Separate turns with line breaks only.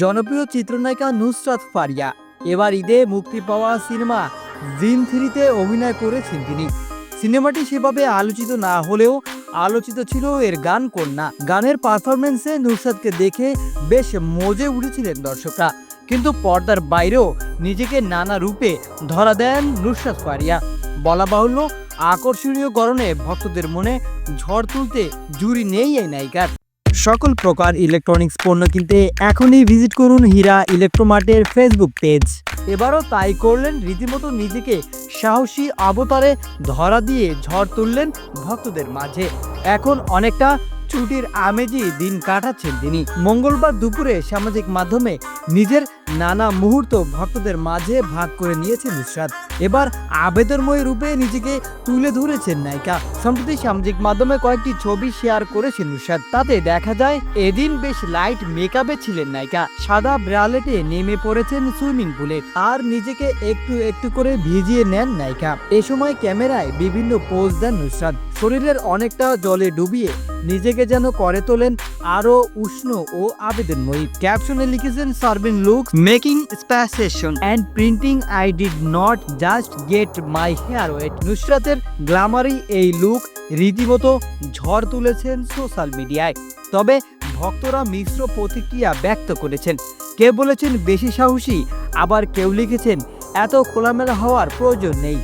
জনপ্রিয় চিত্রনায়িকা নুসরাত ফারিয়া। এবার ঈদে মুক্তি পাওয়া সিনেমা জিন থ্রিতে অভিনয় করেছেন তিনি। সিনেমাটি সেভাবে আলোচিত না হলেও আলোচিত ছিল এর গান কন্যা। গানের পারফরমেন্সে নুসরাতকে দেখে বেশ মজে উঠেছিলেন দর্শকরা। কিন্তু পর্দার বাইরেও নিজেকে নানা রূপে ধরা দেন নুসরাত ফারিয়া। বলা বাহুল্য, আকর্ষণীয় গরণে ভক্তদের মনে ঝড় তুলতে জুরি নেই এই নায়িকার। সকল প্রকার ইলেকট্রনিক্স পণ্য কিনতে এখনই ভিজিট করুন হীরা ইলেকট্রোমার্টের ফেসবুক পেজ এবারও তাই করলেন রীতিমতো নিজেকে সাহসী অবতারে ধরা দিয়ে ঝড় তুললেন ভক্তদের মাঝে। এখন অনেকটা ছুটির আমেজই দিন কাটাচ্ছেন তিনি। মঙ্গলবার দুপুরে সামাজিক মাধ্যমে নিজের নানা মুহূর্ত ভক্তদের মাঝে ভাগ করে নিয়েছেন নুসরাত এবার আবেদনময় রূপে নিজেকে তুলে ধরেছেন নায়িকা। সম্প্রতি সামাজিক মাধ্যমে কয়েকটি ছবি শেয়ার করেছেন নুসরাত তাতে দেখা যায়, এদিন বেশ লাইট মেকআপে ছিলেন নায়িকা। সাদা ব্রালেটে নেমে পড়েছেন সুইমিং পুলে। আর নিজেকে একটু একটু করে ভিজিয়ে নেন নায়িকা। এ সময় ক্যামেরায় বিভিন্ন পোজ দেন নুসরাত শরীরের অনেকটা জলে ডুবিয়ে নিজেকে যেন করে তোলেন আরও উষ্ণ ও আবেদনময়ী। ক্যাপশনে লিখেছেন serving look making sensation and printing I did not just get my hair wet নুসরাতের গ্ল্যামারি এই লুক রীতিমতো ঝড় তুলেছেন সোশ্যাল মিডিয়ায়। তবে ভক্তরা মিশ্র প্রতিক্রিয়া ব্যক্ত করেছেন। কেউ বলেছেন, বেশি সাহসী। আবার কেউ লিখেছেন, এত খোলামেলা হওয়ার প্রয়োজন নেই।